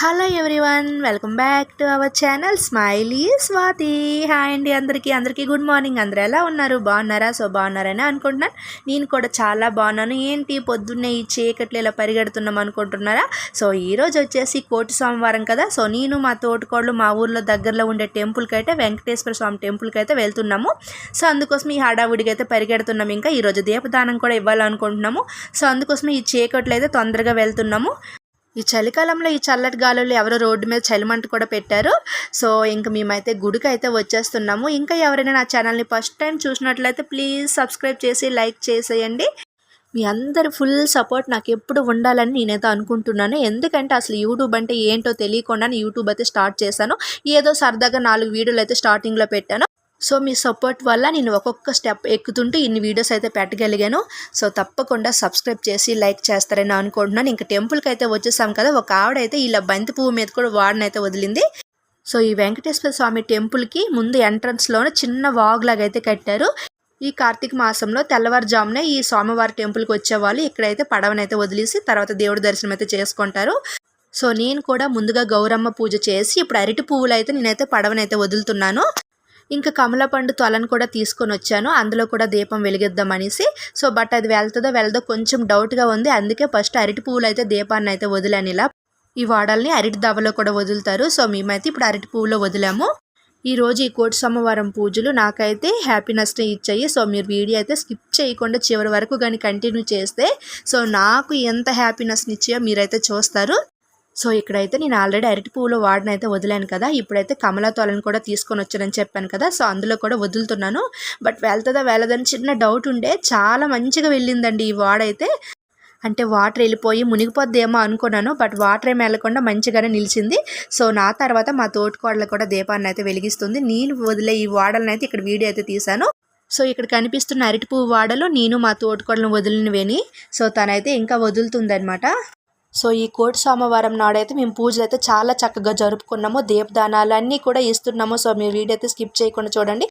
Hello everyone welcome back to our channel smiley Swathi. Hi అండి అందరికీ అందరికీ good morning. అందరూ ఎలా ఉన్నారు? బాగున్నారా? సో బాగున్నారని అనుకుంటున్నాను. నేను కూడా చాలా బాగున్నాను. ఏంటి? పొద్దున్నే ఈ చీకట్లు ఇలా పరిగెడుతున్నాం అనుకుంటున్నారా? సో ఈరోజు వచ్చేసి కోటి సోమవారం కదా. సో నేను మా తోటకోళ్ళు మా ఊర్లో దగ్గరలో ఉండే టెంపుల్కి అయితే వెంకటేశ్వర స్వామి టెంపుల్కి అయితే వెళ్తున్నాము. సో అందుకోసం ఈ హడావుడికి అయితే పరిగెడుతున్నాము ఇంకా ఈరోజు దీపదానం కూడా ఇవ్వాలనుకుంటున్నాము. సో అందుకోసం ఈ చీకట్లు అయితే తొందరగా వెళ్తున్నాము. ఈ చలికాలంలో ఈ చల్లటి గాలులు ఎవరో రోడ్డు మీద చలిమంట కూడా పెట్టారు. సో ఇంకా మేమైతే గుడికి అయితే వచ్చేస్తున్నాము. ఇంకా ఎవరైనా నా ఛానల్ని ఫస్ట్ టైం చూసినట్లయితే ప్లీజ్ సబ్స్క్రైబ్ చేసి లైక్ చేసేయండి. మీ అందరి ఫుల్ సపోర్ట్ నాకు ఎప్పుడు ఉండాలని నేనైతే అనుకుంటున్నాను. ఎందుకంటే అసలు యూట్యూబ్ అంటే ఏంటో తెలియకుండా యూట్యూబ్ అయితే స్టార్ట్ చేశాను. ఏదో సరదాగా నాలుగు వీడియోలు అయితే స్టార్టింగ్లో పెట్టాను. సో మీ సపోర్ట్ వల్ల నేను ఒక్కొక్క స్టెప్ ఎక్కుతుంటూ ఇన్ని వీడియోస్ అయితే పెట్టగలిగాను. సో తప్పకుండా సబ్స్క్రైబ్ చేసి లైక్ చేస్తారని అనుకుంటున్నాను. ఇంకా టెంపుల్కి అయితే వచ్చేసాం కదా ఒక ఆవిడ అయితే ఇలా బంతి పువ్వు మీద కూడా వాడినైతే వదిలింది. సో ఈ వెంకటేశ్వర స్వామి టెంపుల్కి ముందు ఎంట్రన్స్లోనే చిన్న వాగ్ లాగా అయితే కట్టారు. ఈ కార్తీక మాసంలో తెల్లవారుజామునే ఈ స్వామివారి టెంపుల్కి వచ్చేవాళ్ళు ఇక్కడైతే పడవనైతే వదిలేసి తర్వాత దేవుడి దర్శనం అయితే చేసుకుంటారు. సో నేను కూడా ముందుగా గౌరమ్మ పూజ చేసి ఇప్పుడు అరటి పువ్వులు అయితే నేనైతే పడవనైతే వదులుతున్నాను. ఇంకా కమల పండు తొలను కూడా తీసుకొని వచ్చాను. అందులో కూడా దీపం వెలిగిద్దాం అనేసి. సో బట్ అది వెళ్తుందో వెళ్దో కొంచెం డౌట్గా ఉంది. అందుకే ఫస్ట్ అరటి పువ్వులు అయితే దీపాన్ని అయితే వదిలాను ఇలా. ఈ వాడల్ని అరటి దవలో కూడా వదులుతారు. సో మేమైతే ఇప్పుడు అరటి పువ్వులో వదిలాము. ఈరోజు ఈ కోటి సోమవారం పూజలు నాకైతే హ్యాపీనెస్ని ఇచ్చాయి. సో మీరు వీడియో అయితే స్కిప్ చేయకుండా చివరి వరకు కానీ కంటిన్యూ చేస్తే. సో నాకు ఎంత హ్యాపీనెస్ని ఇచ్చాయో మీరైతే చూస్తారు. సో ఇక్కడైతే నేను ఆల్రెడీ అరటి పువ్వులో వాడిన అయితే వదిలాను కదా ఇప్పుడైతే కమలాతోలను కూడా తీసుకొని వచ్చానని చెప్పాను కదా సో అందులో కూడా వదులుతున్నాను. బట్ వెళ్తుందా వెళ్ళదని చిన్న డౌట్ ఉండే చాలా మంచిగా వెళ్ళిందండి ఈ వాడైతే. అంటే వాటర్ వెళ్ళిపోయి మునిగిపోద్దేమో అనుకున్నాను బట్ వాటర్ ఏమి వెళ్ళకుండా మంచిగానే నిలిచింది. సో నా తర్వాత మా తోటికోడలు కూడా దీపాన్ని అయితే వెలిగిస్తుంది. నేను వదిలే ఈ వాడలను అయితే ఇక్కడ వీడియో అయితే తీశాను. సో ఇక్కడ కనిపిస్తున్న అరటి పువ్వు వాడలు నేను మా తోటికోడలను వదిలినవేని. సో తనైతే ఇంకా వదులుతుందనమాట సో ఈ కోటి సోమవారం నాడైతే మేము పూజలు అయితే చాలా చక్కగా జరుపుకున్నాము. దీపదానాలు అన్నీ కూడా ఇస్తున్నాము. సో మీరు వీడియో అయితే స్కిప్ చేయకుండా చూడండి.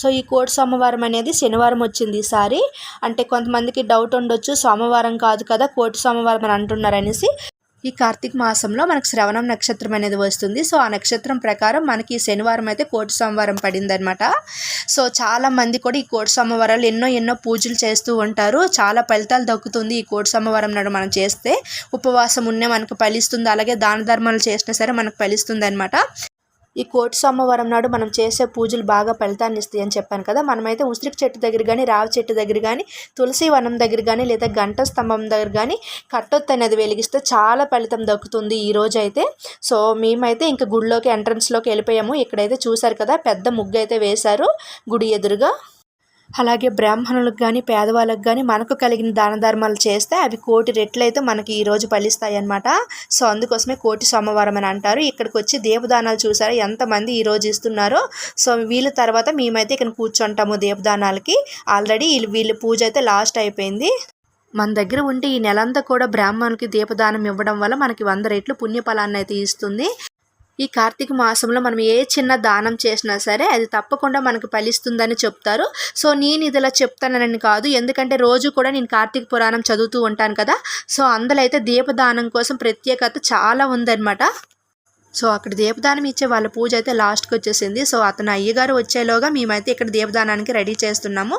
సో ఈ కోటి సోమవారం అనేది శనివారం వచ్చింది ఈసారి అంటే కొంతమందికి డౌట్ ఉండొచ్చు. సోమవారం కాదు కదా కోటి సోమవారం అని అంటున్నారు అనేసి. ఈ కార్తీక మాసంలో మనకు శ్రవణం నక్షత్రం అనేది వస్తుంది. సో ఆ నక్షత్రం ప్రకారం మనకి శనివారం అయితే కోటి సోమవారం పడిందనమాట సో చాలా మంది కూడా ఈ కోటి సోమవారాలు ఎన్నో ఎన్నో పూజలు చేస్తూ ఉంటారు. చాలా ఫలితాలు దక్కుతుంది ఈ కోటి సోమవారం నాడు మనం చేస్తే. ఉపవాసం ఉన్నే మనకు ఫలిస్తుంది. అలాగే దాన ధర్మాలు చేసినా సరే మనకు ఫలిస్తుంది అనమాట ఈ కోటి సోమవారం నాడు మనం చేసే పూజలు బాగా ఫలితాన్ని ఇస్తాయి అని చెప్పాను కదా. మనమైతే ఉసిరికి చెట్టు దగ్గర కానీ రావి చెట్టు దగ్గర కానీ తులసి వనం దగ్గర కానీ లేదా గంట స్తంభం దగ్గర కానీ కట్టొత్తు అనేది వెలిగిస్తే చాలా ఫలితం దక్కుతుంది ఈ రోజు అయితే. సో మేమైతే ఇంకా గుడిలోకి ఎంట్రన్స్లోకి వెళ్ళిపోయాము. ఇక్కడైతే చూసారు కదా పెద్ద ముగ్గు అయితే వేశారు గుడి ఎదురుగా. అలాగే బ్రాహ్మణులకు కానీ పేదవాళ్ళకి కానీ మనకు కలిగిన దాన ధర్మాలు చేస్తే అవి కోటి రెట్లయితే మనకి ఈరోజు ఫలిస్తాయి అనమాట సో అందుకోసమే కోటి సోమవారం అని అంటారు. ఇక్కడికి వచ్చి దేవదానాలు చూసారా? ఎంతమంది ఈరోజు ఇస్తున్నారో? సో వీళ్ళ తర్వాత మేమైతే ఇక్కడ కూర్చుంటాము దేవదానాలకి. ఆల్రెడీ వీళ్ళు పూజ అయితే లాస్ట్ అయిపోయింది. మన దగ్గర ఉంటే ఈ నెలంతా కూడా బ్రాహ్మణులకి దీపదానం ఇవ్వడం వల్ల మనకి వంద రెట్లు పుణ్యఫలాన్ని అయితే ఇస్తుంది. ఈ కార్తీక మాసంలో మనం ఏ చిన్న దానం చేసినా సరే అది తప్పకుండా మనకు ఫలిస్తుందని చెప్తారు. సో నేను ఇదిలా చెప్తానని కాదు. ఎందుకంటే రోజు కూడా నేను కార్తీక పురాణం చదువుతూ ఉంటాను కదా. సో అందులో అయితే దీపదానం కోసం ప్రత్యేకత చాలా ఉందన్నమాట. సో అక్కడ దీపదానం ఇచ్చే వాళ్ళ పూజ అయితే లాస్ట్కి వచ్చేసింది. సో అతను అయ్యగారు వచ్చేలోగా మేమైతే ఇక్కడ దీపదానానికి రెడీ చేస్తున్నాము.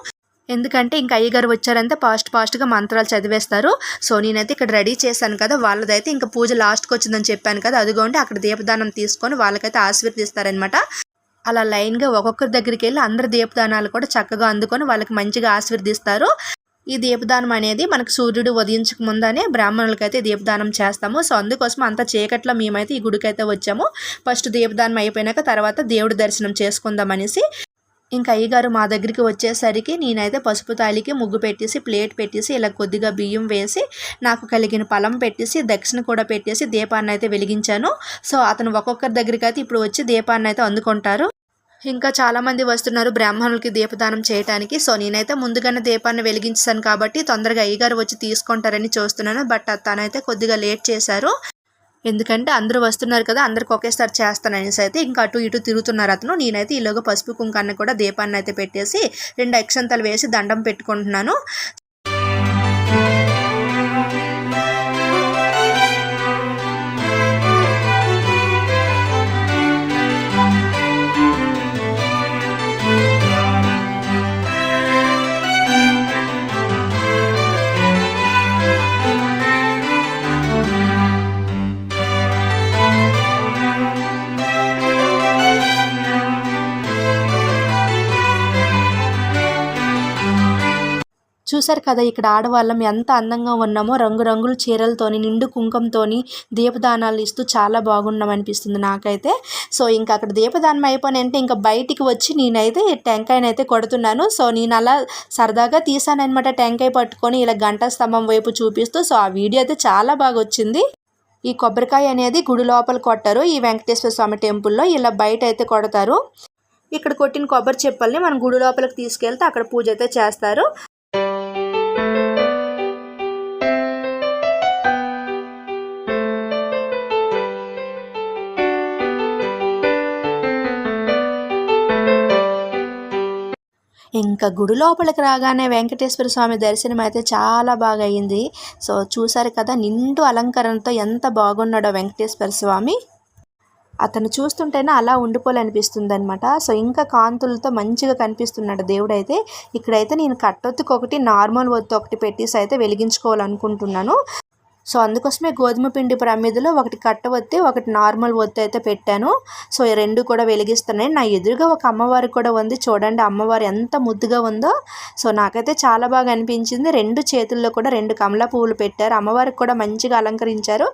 ఎందుకంటే ఇంకా అయ్యగారు వచ్చారంటే ఫాస్ట్ ఫాస్ట్గా మంత్రాలు చదివేస్తారు. సో నేనైతే ఇక్కడ రెడీ చేశాను కదా వాళ్ళదైతే ఇంకా పూజ లాస్ట్కి వచ్చిందని చెప్పాను కదా అదిగోండి అక్కడ దీపదానం తీసుకొని వాళ్ళకైతే ఆశీర్వదిస్తారనమాట అలా లైన్గా ఒక్కొక్కరి దగ్గరికి వెళ్ళి అందరి దీపదానాలు కూడా చక్కగా అందుకొని వాళ్ళకి మంచిగా ఆశీర్వదిస్తారు. ఈ దీపదానం అనేది మనకు సూర్యుడు ఉదయించక ముందనే బ్రాహ్మణులకైతే దీపదానం చేస్తాము. సో అందుకోసం అంత చీకట్లో మేమైతే ఈ గుడికైతే వచ్చాము. ఫస్ట్ దీపదానం అయిపోయినాక తర్వాత దేవుడి దర్శనం చేసుకుందాం అనేసి ఇంకా అయ్యగారు మా దగ్గరికి వచ్చేసరికి నేనైతే పసుపు తాలికి ముగ్గు పెట్టేసి ప్లేట్ పెట్టేసి ఇలా కొద్దిగా బియ్యం వేసి నాకు కలిగిన పలం పెట్టేసి దక్షిణ కూడా పెట్టేసి దీపాన్ని అయితే వెలిగించాను. సో అతను ఒక్కొక్కరి దగ్గరికి అయితే ఇప్పుడు వచ్చి దీపాన్ని అయితే అందుకుంటారు. ఇంకా చాలామంది వస్తున్నారు బ్రాహ్మణులకి దీపదానం చేయడానికి సో నేనైతే ముందుగానే దీపాన్ని వెలిగించాను కాబట్టి తొందరగా అయ్యగారు వచ్చి తీసుకుంటారని చూస్తున్నాను. బట్ తనైతే కొద్దిగా లేట్ చేశారు. ఎందుకంటే అందరూ వస్తున్నారు కదా అందరికి ఒకేసారి చేస్తాననేసి అయితే ఇంకా అటు ఇటు తిరుగుతున్నారు అతను. నేనైతే ఈలోగా పసుపు కుంకాన్ని కూడా దీపాన్ని అయితే పెట్టేసి రెండు అక్షంతలు వేసి దండం పెట్టుకుంటున్నాను. చూశారు కదా ఇక్కడ ఆడవాళ్ళం ఎంత అందంగా ఉన్నామో రంగురంగుల చీరలతోని నిండు కుంకంతోని దీపదానాలు ఇస్తూ చాలా బాగున్నాం అనిపిస్తుంది నాకైతే. సో ఇంకా అక్కడ దీపదానం అయిపోయిన అంటే ఇంకా బయటికి వచ్చి నేనైతే టెంకాయనైతే కొడుతున్నాను. సో నేను అలా సరదాగా తీసానమాట టెంకాయ పట్టుకొని ఇలా గంట స్తంభం వైపు చూపిస్తూ. సో ఆ వీడియో అయితే చాలా బాగా వచ్చింది. ఈ కొబ్బరికాయ అనేది గుడి లోపల కొట్టారు. ఈ వెంకటేశ్వర స్వామి టెంపుల్లో ఇలా బయట అయితే కొడతారు. ఇక్కడ కొట్టిన కొబ్బరి చెప్పల్ని మనం గుడి లోపలికి తీసుకెళ్తే అక్కడ పూజ అయితే చేస్తారు. ఇంకా గుడి లోపలికి రాగానే వెంకటేశ్వర స్వామి దర్శనం అయితే చాలా బాగా అయింది. సో చూసారు కదా నిండు అలంకరణతో ఎంత బాగున్నాడో వెంకటేశ్వర స్వామి. అతను చూస్తుంటేనే అలా ఉండిపోవాలనిపిస్తుంది అనమాట సో ఇంకా కాంతులతో మంచిగా కనిపిస్తున్నాడు దేవుడైతే. ఇక్కడైతే నేను కట్టొత్తుకు ఒకటి నార్మల్ ఒత్తు ఒకటి పెట్టేసి అయితే వెలిగించుకోవాలనుకుంటున్నాను. సో అందుకోసమే గోధుమ పిండి ప్రమిదిలో ఒకటి కట్ట ఒత్తి ఒకటి నార్మల్ ఒత్తి అయితే పెట్టాను. సో ఈ రెండు కూడా వెలిగిస్తున్నాయి. నా ఎదురుగా ఒక అమ్మవారు కూడా ఉంది. చూడండి అమ్మవారు ఎంత ముద్దుగా ఉందో. సో నాకైతే చాలా బాగా అనిపించింది. రెండు చేతుల్లో కూడా రెండు కమల పువ్వులు పెట్టారు. అమ్మవారికి కూడా మంచిగా అలంకరించారు.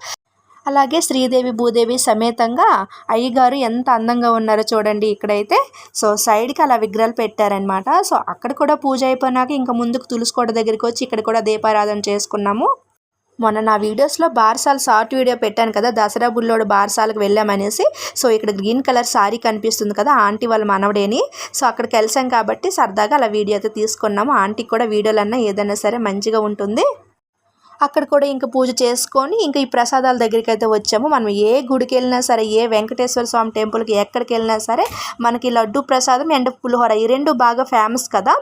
అలాగే శ్రీదేవి భూదేవి సమేతంగా అయ్యగారు ఎంత అందంగా ఉన్నారో చూడండి ఇక్కడైతే. సో సైడ్కి అలా విగ్రహాలు పెట్టారనమాట సో అక్కడ కూడా పూజ అయిపోయినాక ఇంకా ముందుకు తులుసుకోట దగ్గరికి వచ్చి ఇక్కడ కూడా దీపారాధన చేసుకున్నాము. మొన్న నా వీడియోస్లో బార్సాల్ షార్ట్ వీడియో పెట్టాను కదా దసరా బుల్లోడు బార్సాలకు వెళ్ళామనేసి. సో ఇక్కడ గ్రీన్ కలర్ సారీ కనిపిస్తుంది కదా ఆంటీ వాళ్ళ మనవడేని. సో అక్కడికి కలిసాం కాబట్టి సరదాగా అలా వీడియో అయితే తీసుకున్నాము. ఆంటీకి కూడా వీడియోలన్నా ఏదైనా సరే మంచిగా ఉంటుంది. అక్కడ కూడా ఇంకా పూజ చేసుకొని ఇంకా ఈ ప్రసాదాల దగ్గరికి అయితే వచ్చాము. మనం ఏ గుడికి వెళ్ళినా సరే ఏ వెంకటేశ్వర స్వామి టెంపుల్కి ఎక్కడికి వెళ్ళినా సరే మనకి లడ్డు ప్రసాదం అండ్ పులిహోర ఈ రెండు బాగా ఫేమస్ కదా.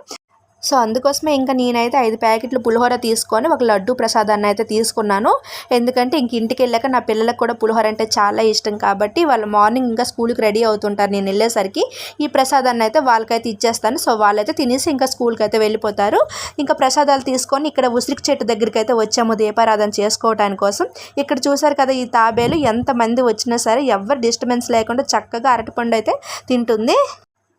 సో అందుకోసమే ఇంకా నేనైతే ఐదు ప్యాకెట్లు పులిహోర తీసుకొని ఒక లడ్డు ప్రసాదాన్ని అయితే తీసుకున్నాను. ఎందుకంటే ఇంక ఇంటికి వెళ్ళాక నా పిల్లలకు కూడా పులిహోర అంటే చాలా ఇష్టం కాబట్టి వాళ్ళు మార్నింగ్ ఇంకా స్కూల్కి రెడీ అవుతుంటారు. నేను వెళ్ళేసరికి ఈ ప్రసాదాన్ని అయితే వాళ్ళకైతే ఇచ్చేస్తాను. సో వాళ్ళైతే తినేసి ఇంకా స్కూల్కి అయితే వెళ్ళిపోతారు. ఇంకా ప్రసాదాలు తీసుకొని ఇక్కడ ఉసిరికి చెట్టు దగ్గరికి అయితే వచ్చాము దీపారాధన చేసుకోవటాని కోసం. ఇక్కడ చూసారు కదా ఈ తాబేలు ఎంతమంది వచ్చినా సరే ఎవరు డిస్టర్బెన్స్ లేకుండా చక్కగా అరటిపండు అయితే తింటుంది.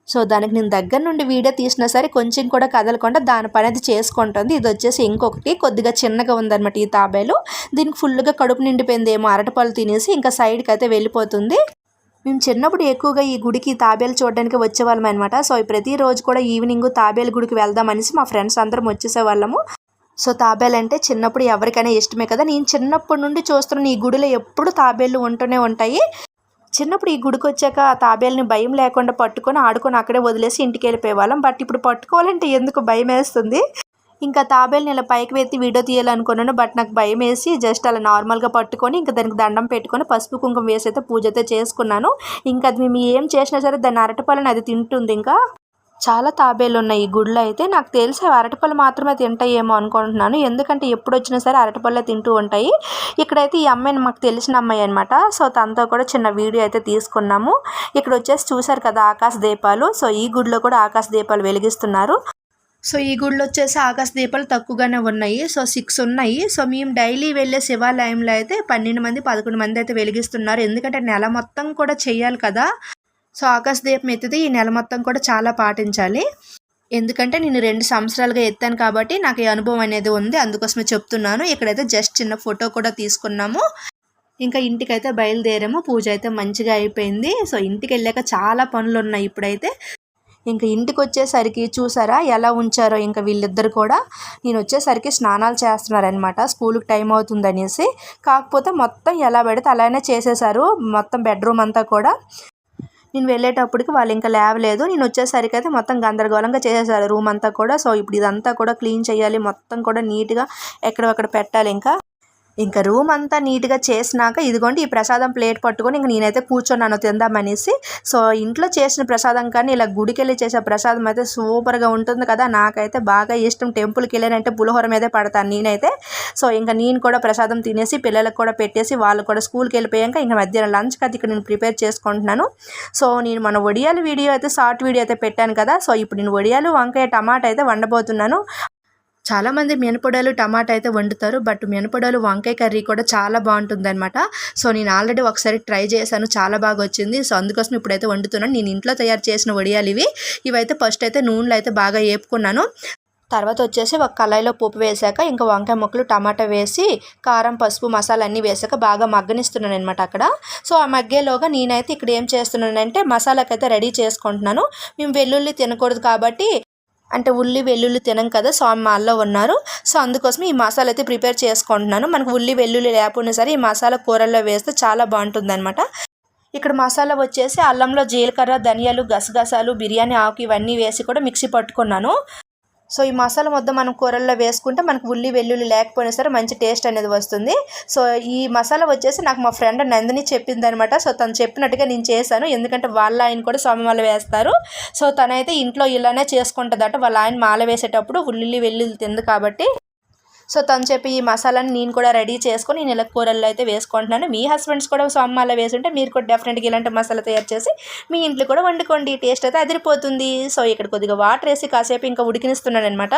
సో దానికి నేను దగ్గర నుండి వీడియో తీసినా సరే కొంచెం కూడా కదలకుండా దాని పని అది చేసుకుంటుంది. ఇది వచ్చేసి ఇంకొకటి కొద్దిగా చిన్నగా ఉందన్నమాట ఈ తాబేలు. దీనికి ఫుల్గా కడుపు నిండిపోయింది ఏమో అరటిపళ్ళు తినేసి ఇంకా సైడ్కి అయితే వెళ్ళిపోతుంది. మేము చిన్నప్పుడు ఎక్కువగా ఈ గుడికి తాబేలు చూడడానికి వచ్చేవాళ్ళం అనమాట సో ప్రతిరోజు కూడా ఈవినింగ్ తాబేలు గుడికి వెళ్దాం అనేసి మా ఫ్రెండ్స్ అందరం వచ్చేసేవాళ్ళము. సో తాబేలు అంటే చిన్నప్పుడు ఎవరికైనా ఇష్టమే కదా. నేను చిన్నప్పటి నుండి చూస్తున్న ఈ గుడిలో ఎప్పుడు తాబేళ్ళు ఉంటూనే ఉంటాయి. చిన్నప్పుడు ఈ గుడికి వచ్చాక ఆ తాబేల్ని భయం లేకుండా పట్టుకొని ఆడుకొని అక్కడే వదిలేసి ఇంటికి వెళ్ళిపోయేవాళ్ళం. బట్ ఇప్పుడు పట్టుకోవాలంటే ఎందుకు భయం వేస్తుంది? ఇంకా తాబేల్ని ఇలా పైకి వెత్తి వీడియో తీయాలనుకున్నాను. బట్ నాకు భయం వేసి జస్ట్ అలా నార్మల్గా పట్టుకొని ఇంకా దానికి దండం పెట్టుకొని పసుపు కుంకుమ వేసి అయితే పూజ అయితే చేసుకున్నాను. ఇంకా అది మేము ఏం చేసినా సరే దాన్ని అరటిపళ్ళని అది తింటుంది ఇంకా. చాలా తాబేలు ఉన్నాయి ఈ గుడిలో అయితే. నాకు తెలిసి అరటిపళ్ళు మాత్రమే తింటాయేమో అనుకుంటున్నాను. ఎందుకంటే ఎప్పుడు వచ్చినా సరే అరటిపళ్ళే తింటూ ఉంటాయి. ఇక్కడైతే ఈ అమ్మాయిని మాకు తెలిసిన అమ్మాయి అనమాట సో తనతో కూడా చిన్న వీడియో అయితే తీసుకున్నాము. ఇక్కడ వచ్చేసి చూసారు కదా ఆకాశ దీపాలు. సో ఈ గుడిలో కూడా ఆకాశ దీపాలు వెలిగిస్తున్నారు. సో ఈ గుడిలో వచ్చేసి ఆకాశ దీపాలు తక్కువగానే ఉన్నాయి. సో సిక్స్ ఉన్నాయి. సో మేము డైలీ వెళ్ళే శివాలయంలో అయితే పన్నెండు మంది పదకొండు మంది అయితే వెలిగిస్తున్నారు. ఎందుకంటే నెల మొత్తం కూడా చేయాలి కదా. సో ఆకాశ దీపం ఎత్తితే ఈ నెల మొత్తం కూడా చాలా పాటించాలి. ఎందుకంటే నేను రెండు సంవత్సరాలుగా ఎత్తాను కాబట్టి నాకు ఈ అనుభవం అనేది ఉంది. అందుకోసమే చెప్తున్నాను. ఇక్కడైతే జస్ట్ చిన్న ఫోటో కూడా తీసుకున్నాము. ఇంకా ఇంటికైతే బయలుదేరాము. పూజ అయితే మంచిగా అయిపోయింది. సో ఇంటికి వెళ్ళాక చాలా పనులు ఉన్నాయి ఇప్పుడైతే. ఇంకా ఇంటికి వచ్చేసరికి చూసారా ఎలా ఉంచారో ఇంకా వీళ్ళిద్దరు కూడా. నేను వచ్చేసరికి స్నానాలు చేస్తున్నారనమాట స్కూల్కి టైం అవుతుంది అనేసి. కాకపోతే మొత్తం ఎలా పెడితే అలానే చేసేసారు మొత్తం బెడ్రూమ్ అంతా కూడా. నేను వెళ్ళేటప్పటికి వాళ్ళు ఇంకా లేవలేదు. నేను వచ్చేసరికి అయితే మొత్తం గందరగోళంగా చేసేసారు రూమ్ అంతా కూడా. సో ఇప్పుడు ఇదంతా కూడా క్లీన్ చేయాలి. మొత్తం కూడా నీట్గా ఎక్కడొక్కడ పెట్టాలి ఇంకా. ఇంకా రూమ్ అంతా నీట్గా చేసినాక ఇదిగోండి ఈ ప్రసాదం ప్లేట్ పట్టుకొని ఇంక నేనైతే కూర్చొన్నాను తిందామనేసి సో ఇంట్లో చేసిన ప్రసాదం కానీ ఇలా గుడికి వెళ్ళి చేసే ప్రసాదం అయితే సూపర్గా ఉంటుంది కదా. నాకైతే బాగా ఇష్టం. టెంపుల్కి వెళ్ళానంటే పులిహోర మీదే పడతాను నేనైతే. సో ఇంకా నేను కూడా ప్రసాదం తినేసి పిల్లలకు కూడా పెట్టేసి వాళ్ళు కూడా స్కూల్కి వెళ్ళిపోయాక ఇంకా మధ్యాహ్నం లంచ్కి కదా ఇక్కడ నేను ప్రిపేర్ చేసుకుంటున్నాను. సో నేను మన వడియాల వీడియో అయితే షార్ట్ వీడియో అయితే పెట్టాను కదా. సో ఇప్పుడు నేను వడియాలు వంకాయ టమాటా అయితే వండబోతున్నాను. చాలామంది మినపొడలు టమాటా అయితే వండుతారు బట్ మినపొడలు వంకాయ కర్రీ కూడా చాలా బాగుంటుంది అనమాట సో నేను ఆల్రెడీ ఒకసారి ట్రై చేశాను చాలా బాగా వచ్చింది. సో అందుకోసం ఇప్పుడైతే వండుతున్నాను. నేను ఇంట్లో తయారు చేసిన వడియాలు ఇవి. ఇవైతే ఫస్ట్ అయితే నూనెలో అయితే బాగా వేపుకున్నాను తర్వాత వచ్చేసి ఒక కళాయిలో పోపు వేసాక ఇంకా వంకాయ ముక్కలు టమాటా వేసి కారం పసుపు మసాలా అన్నీ వేసాక బాగా మగ్గనిస్తున్నాను అనమాట అక్కడ. సో ఆ మగ్గేలోగా నేనైతే ఇక్కడ ఏం చేస్తున్నానంటే మసాలాకైతే రెడీ చేసుకుంటున్నాను. మేము వెల్లుల్లి తినకూడదు కాబట్టి అంటే ఉల్లి వెల్లుల్లి తినం కదా సో అమ్మ అల్లో ఉన్నారు. సో అందుకోసం ఈ మసాలా అయితే ప్రిపేర్ చేసుకుంటున్నాను. మనకు ఉల్లి వెల్లుల్లి లేకపోయినా సరే ఈ మసాలా కూరల్లో వేస్తే చాలా బాగుంటుంది అనమాట ఇక్కడ మసాలా వచ్చేసి అల్లంలో జీలకర్ర ధనియాలు గసగసాలు బిర్యానీ ఆకు ఇవన్నీ వేసి కూడా మిక్సీ పట్టుకున్నాను. సో ఈ మసాలా మొత్తం మనం కూరల్లో వేసుకుంటే మనకు ఉల్లి వెల్లుల్లి లేకపోయినా సరే మంచి టేస్ట్ అనేది వస్తుంది. సో ఈ మసాలా వచ్చేసి నాకు మా ఫ్రెండ్ నందిని చెప్పిందనమాట. సో తను చెప్పినట్టుగా నేను చేశాను. ఎందుకంటే వాళ్ళ ఆయన కూడా సోమవారం వేస్తారు. సో తనైతే ఇంట్లో ఇలానే చేసుకుంటుందట. వాళ్ళ ఆయన మాల వేసేటప్పుడు ఉల్లి వెల్లుల్లి తింది కాబట్టి సో తను చెప్పి ఈ మసాలాని నేను కూడా రెడీ చేసుకొని నేను ఇలా కూరల్లో అయితే వేసుకుంటున్నాను. మీ హస్బెండ్స్ కూడా సోమాల వేసుంటే మీరు కూడా డెఫినెట్గా ఇలాంటి మసాలా తయారు చేసి మీ ఇంట్లో కూడా వండుకోండి. టేస్ట్ అయితే అదిరిపోతుంది. సో ఇక్కడ కొద్దిగా వాటర్ వేసి కాసేపు ఇంకా ఉడికినిస్తున్నాను అనమాట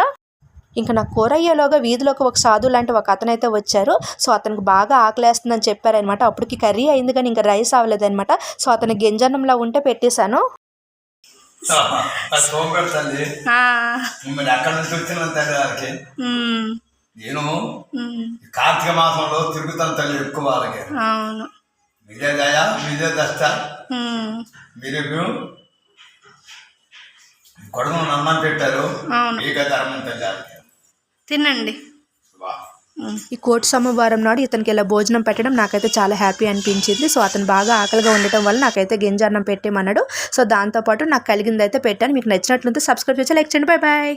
ఇంకా నాకు కూర అయ్యేలోగా వీధిలోకి ఒక సాధు లాంటి ఒక అతను అయితే వచ్చారు. సో అతనికి బాగా ఆకలేస్తుందని చెప్పారనమాట అప్పటికి కర్రీ అయింది కానీ ఇంకా రైస్ అవ్వలేదన్నమాట. సో అతను గింజన్నంలో ఉంటే పెట్టేశాను. ఎక్కడి నుంచి నేను కార్తీక మాసంలో తిరుగుతాను తల్లి ఎక్కువ వాళ్ళకి. అవును. మీదే దయ మీదే దష్ట. మీరే మేము కొడుకును అన్నం పెట్టారు. అవును. మీకే ధర్మం తల్లి తినండి. ఈ కోటి సోమవారం నాడు ఇతనికి ఇలా భోజనం పెట్టడం నాకైతే చాలా హ్యాపీ అనిపించింది. సో అతను బాగా ఆకలిగా ఉండటం వల్ల నాకైతే గింజన్నం పెట్టేమన్నాడు. సో దాంతోపాటు నాకు కలిగింది అయితే పెట్టాను. మీకు నచ్చినట్లయితే సబ్స్క్రైబ్ చేసి లైక్ చేయండి. Bye bye